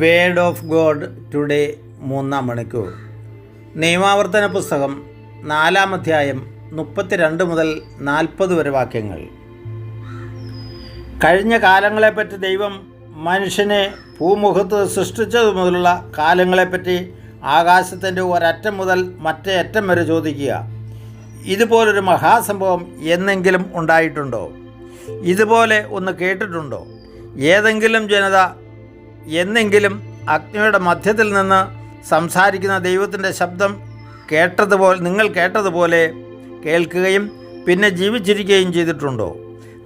Word of God today മൂന്നാം മണിക്കൂർ. നിയമാവർത്തന പുസ്തകം നാലാം അധ്യായം മുപ്പത്തിരണ്ട് മുതൽ നാൽപ്പത് വരെ വാക്യങ്ങൾ. കഴിഞ്ഞ കാലങ്ങളെപ്പറ്റി ദൈവം മനുഷ്യനെ ഭൂമുഖത്ത് സൃഷ്ടിച്ചതു മുതലുള്ള കാലങ്ങളെപ്പറ്റി ആകാശത്തിന്റെ ഒരറ്റം മുതൽ മറ്റേ അറ്റം വരെ ചോദിക്കുക. ഇതുപോലൊരു മഹാസംഭവം എന്നെങ്കിലും ഉണ്ടായിട്ടുണ്ടോ? ഇതുപോലെ ഒന്ന് കേട്ടിട്ടുണ്ടോ? ഏതെങ്കിലും ജനത എന്നെങ്കിലും അഗ്നിയുടെ മധ്യത്തിൽ നിന്ന് സംസാരിക്കുന്ന ദൈവത്തിന്റെ ശബ്ദം കേട്ടതുപോലെ നിങ്ങൾ കേട്ടതുപോലെ കേൾക്കുകയും പിന്നെ ജീവിച്ചിരിക്കുകയും ചെയ്തിട്ടുണ്ടോ?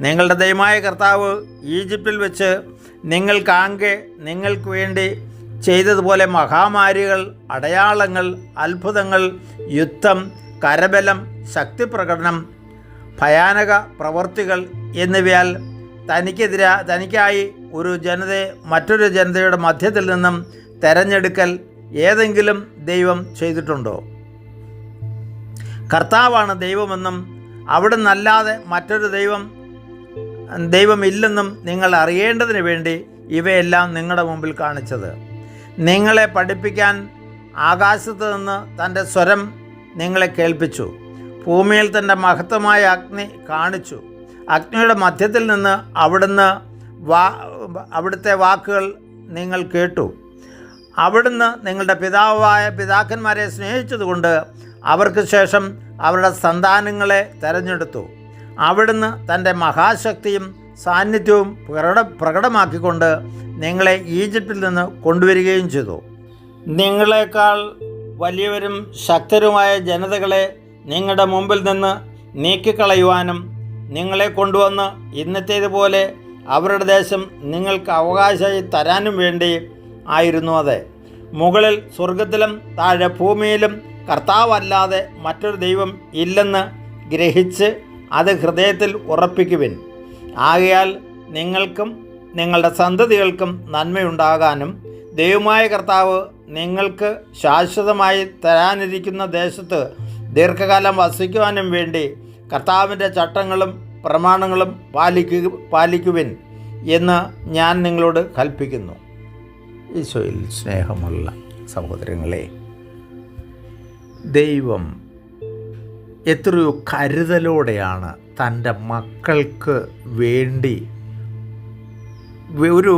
നിങ്ങളുടെ ദൈവമായ കർത്താവ് ഈജിപ്തിൽ വെച്ച് നിങ്ങൾക്കാകെ നിങ്ങൾക്ക് വേണ്ടി ചെയ്തതുപോലെ മഹാമാരികൾ അടയാളങ്ങൾ അത്ഭുതങ്ങൾ യുദ്ധം കരബലം ശക്തിപ്രകടനം ഭയാനക പ്രവൃത്തികൾ എന്നിവയാൽ തനിക്കെതിരാ തനിക്കായി ഒരു ജനതയെ മറ്റൊരു ജനതയുടെ മധ്യത്തിൽ നിന്നും തെരഞ്ഞെടുക്കൽ ഏതെങ്കിലും ദൈവം ചെയ്തിട്ടുണ്ടോ? കർത്താവാണ് ദൈവമെന്നും അവിടെ നിന്നല്ലാതെ മറ്റൊരു ദൈവം ദൈവമില്ലെന്നും നിങ്ങൾ അറിയേണ്ടതിന് വേണ്ടി ഇവയെല്ലാം നിങ്ങളുടെ മുമ്പിൽ കാണിച്ചത്. നിങ്ങളെ പഠിപ്പിക്കാൻ ആകാശത്ത് നിന്ന് തന്റെ സ്വരം നിങ്ങളെ കേൾപ്പിച്ചു. ഭൂമിയിൽ തന്റെ മഹത്വമായ അഗ്നി കാണിച്ചു. അഗ്നിയുടെ മധ്യത്തിൽ നിന്ന് അവിടുന്ന് വാ അവിടുത്തെ വാക്കുകൾ നിങ്ങൾ കേട്ടു. അവിടുന്ന് നിങ്ങളുടെ പിതാവായ പിതാക്കന്മാരെ സ്നേഹിച്ചതുകൊണ്ട് അവർക്ക് ശേഷം അവരുടെ സന്താനങ്ങളെ തെരഞ്ഞെടുത്തു. അവിടുന്ന് തന്റെ മഹാശക്തിയും സാന്നിധ്യവും പ്രകട പ്രകടമാക്കിക്കൊണ്ട് നിങ്ങളെ ഈജിപ്തിൽ നിന്ന് കൊണ്ടുവരികയും ചെയ്തു. നിങ്ങളെക്കാൾ വലിയവരും ശക്തരുമായ ജനതകളെ നിങ്ങളുടെ മുമ്പിൽ നിന്ന് നീക്കിക്കളയുവാനും നിങ്ങളെ കൊണ്ടുവന്ന് ഇന്നത്തേതുപോലെ അവരുടെ ദേശം നിങ്ങൾക്ക് അവകാശമായി തരാനും വേണ്ടി ആയിരുന്നു അത്. മുകളിൽ സ്വർഗത്തിലും താഴെ ഭൂമിയിലും കർത്താവല്ലാതെ മറ്റൊരു ദൈവം ഇല്ലെന്ന് ഗ്രഹിച്ച് അത് ഹൃദയത്തിൽ ഉറപ്പിക്കുവിൻ. ആകയാൽ നിങ്ങൾക്കും നിങ്ങളുടെ സന്തതികൾക്കും നന്മയുണ്ടാകാനും ദൈവമായ കർത്താവ് നിങ്ങൾക്ക് ശാശ്വതമായി തരാനിരിക്കുന്ന ദേശത്ത് ദീർഘകാലം വസിക്കുവാനും വേണ്ടി കർത്താവിന്റെ ചട്ടങ്ങളും പ്രമാണങ്ങളും പാലിക്കു പാലിക്കുവിൻ എന്ന് ഞാൻ നിങ്ങളോട് കൽപ്പിക്കുന്നു. ഈശോയിൽ സ്നേഹമുള്ള സഹോദരങ്ങളെ ദൈവം എത്രയോ കരുതലോടെയാണ് തന്റെ മക്കൾക്ക് വേണ്ടി ഒരു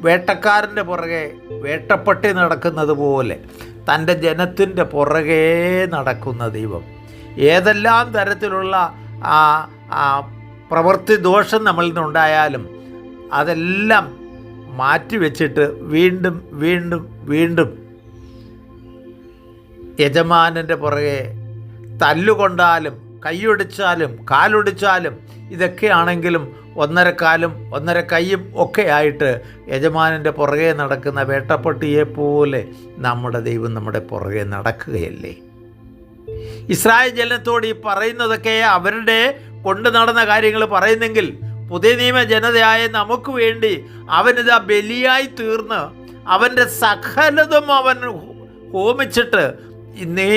വേട്ടക്കാരന്റെ പുറകെ വേട്ടപ്പെട്ടി നടക്കുന്നത് പോലെ തന്റെ ജനത്തിന്റെ പുറകെ നടക്കുന്ന ദൈവം. ഏതെല്ലാം തരത്തിലുള്ള പ്രവൃത്തി ദോഷം നമ്മളിൽ നിന്നുണ്ടായാലും അതെല്ലാം മാറ്റിവെച്ചിട്ട് വീണ്ടും വീണ്ടും വീണ്ടും യജമാനന്റെ പുറകെ തല്ലുകൊണ്ടാലും കൈയൊടിച്ചാലും കാലൊടിച്ചാലും ഇതൊക്കെയാണെങ്കിലും ഒന്നര കാലും ഒന്നര കൈയും ഒക്കെ ആയിട്ട് യജമാനന്റെ പുറകെ നടക്കുന്ന വേട്ടപ്പട്ടിയെ പോലെ നമ്മുടെ ദൈവം നമ്മുടെ പുറകെ നടക്കുകയല്ലേ? ഇസ്രായേൽ ജനത്തോട് ഈ പറയുന്നതൊക്കെ അവരുടെ കൊണ്ടു നടന്ന കാര്യങ്ങൾ പറയുന്നെങ്കിൽ പുതിയ നിയമ ജനതയായ നമുക്ക് വേണ്ടി അവനിതാ ബലിയായി തീർന്ന് അവന്റെ സകലതും അവൻ ഹോമിച്ചിട്ട് നീ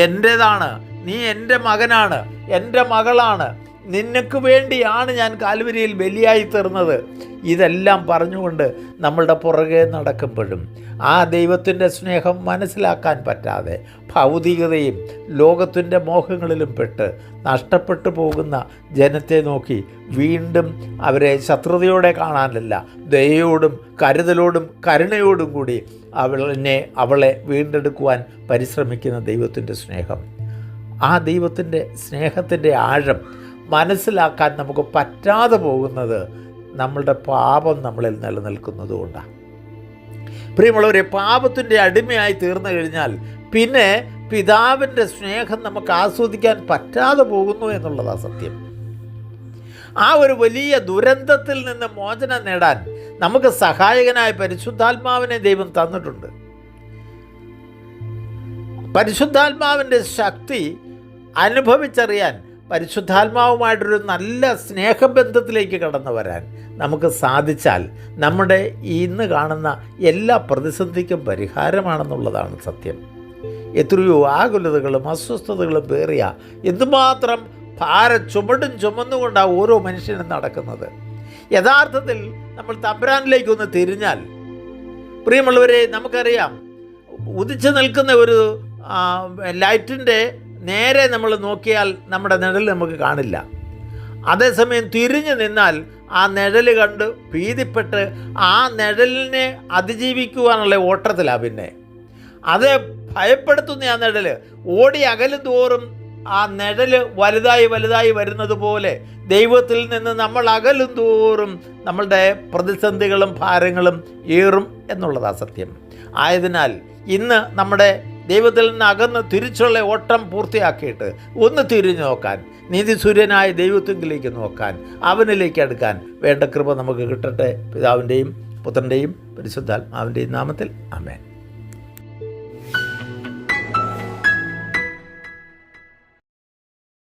എന്റേതാണ് നീ എന്റെ മകനാണ് എന്റെ മകളാണ് നിനക്ക് വേണ്ടിയാണ് ഞാൻ കാൽവരിയിൽ ബലിയായി തീർന്നത്. ഇതെല്ലാം പറഞ്ഞുകൊണ്ട് നമ്മളുടെ പുറകെ നടക്കുമ്പോഴും ആ ദൈവത്തിന്റെ സ്നേഹം മനസ്സിലാക്കാൻ പറ്റാതെ ഭൗതികതയും ലോകത്തിന്റെ മോഹങ്ങളിലും പെട്ട് നഷ്ടപ്പെട്ടു പോകുന്ന ജനത്തെ നോക്കി വീണ്ടും അവരെ ശത്രുതയോടെ കാണാനല്ല. ദയോടും കരുതലോടും കരുണയോടും കൂടി അവളിനെ അവളെ വീണ്ടെടുക്കുവാൻ പരിശ്രമിക്കുന്ന ദൈവത്തിന്റെ സ്നേഹം. ആ ദൈവത്തിന്റെ സ്നേഹത്തിന്റെ ആഴം മനസ്സിലാക്കാൻ നമുക്ക് പറ്റാതെ പോകുന്നത് നമ്മളുടെ പാപം നമ്മളിൽ നിലനിൽക്കുന്നതുകൊണ്ടാണ് പ്രിയമുള്ളവരെ പാപത്തിന്റെ അടിമയായി തീർന്നു കഴിഞ്ഞാൽ പിന്നെ പിതാവിന്റെ സ്നേഹം നമുക്ക് ആസ്വദിക്കാൻ പറ്റാതെ പോകുന്നു എന്നുള്ളതാണ് സത്യം. ആ ഒരു വലിയ ദുരന്തത്തിൽ നിന്ന് മോചനം നേടാൻ നമുക്ക് സഹായകനായ പരിശുദ്ധാത്മാവിനെ ദൈവം തന്നിട്ടുണ്ട്. പരിശുദ്ധാത്മാവിന്റെ ശക്തി അനുഭവിച്ചറിയാൻ പരിശുദ്ധാത്മാവുമായിട്ടൊരു നല്ല സ്നേഹബന്ധത്തിലേക്ക് കടന്നു വരാൻ നമുക്ക് സാധിച്ചാൽ നമ്മുടെ ഇന്ന് കാണുന്ന എല്ലാ പ്രതിസന്ധിക്കും പരിഹാരമാണെന്നുള്ളതാണ് സത്യം. എത്രയോ ആകുലതകളും അസ്വസ്ഥതകളും പേറിയ എന്തുമാത്രം ഭാര ചുമടും ചുമന്നുകൊണ്ടാണ് ഓരോ മനുഷ്യനും നടക്കുന്നത്. യഥാർത്ഥത്തിൽ നമ്മൾ തമ്പുരാനിലേക്കൊന്ന് തിരിഞ്ഞാൽ പ്രിയമുള്ളവരെ നമുക്കറിയാം ഉദിച്ചു നിൽക്കുന്ന ഒരു ലൈറ്റിന്റെ നേരെ നമ്മൾ നോക്കിയാൽ നമ്മുടെ നിഴൽ നമുക്ക് കാണില്ല. അതേസമയം തിരിഞ്ഞു നിന്നാൽ ആ നിഴൽ കണ്ട് ഭീതിപ്പെട്ട് ആ നിഴലിനെ അതിജീവിക്കുവാനുള്ള ഓട്ടത്തിലാണ് പിന്നെ. അത് ഭയപ്പെടുത്തുന്ന ആ നിഴൽ ഓടി അകലും തോറും ആ നിഴൽ വലുതായി വലുതായി വരുന്നത് പോലെ ദൈവത്തിൽ നിന്ന് നമ്മൾ അകലും തോറും നമ്മളുടെ പ്രതിസന്ധികളും ഭാരങ്ങളും ഏറും എന്നുള്ളതാണ് സത്യം. ആയതിനാൽ ഇന്ന് നമ്മുടെ ദൈവത്തിൽ നിന്ന് അകന്ന് തിരിച്ചുള്ള ഓട്ടം പൂർത്തിയാക്കിയിട്ട് ഒന്ന് തിരിഞ്ഞു നോക്കാൻ നീതിസൂര്യനായ ദൈവത്വത്തിലേക്ക് നോക്കാൻ അവനിലേക്ക് അടുക്കാൻ വേണ്ട കൃപ നമുക്ക് കിട്ടട്ടെ. പിതാവിന്റെയും പുത്രന്റെയും പരിശുദ്ധാത്മാവിന്റെയും നാമത്തിൽ. അമേൻ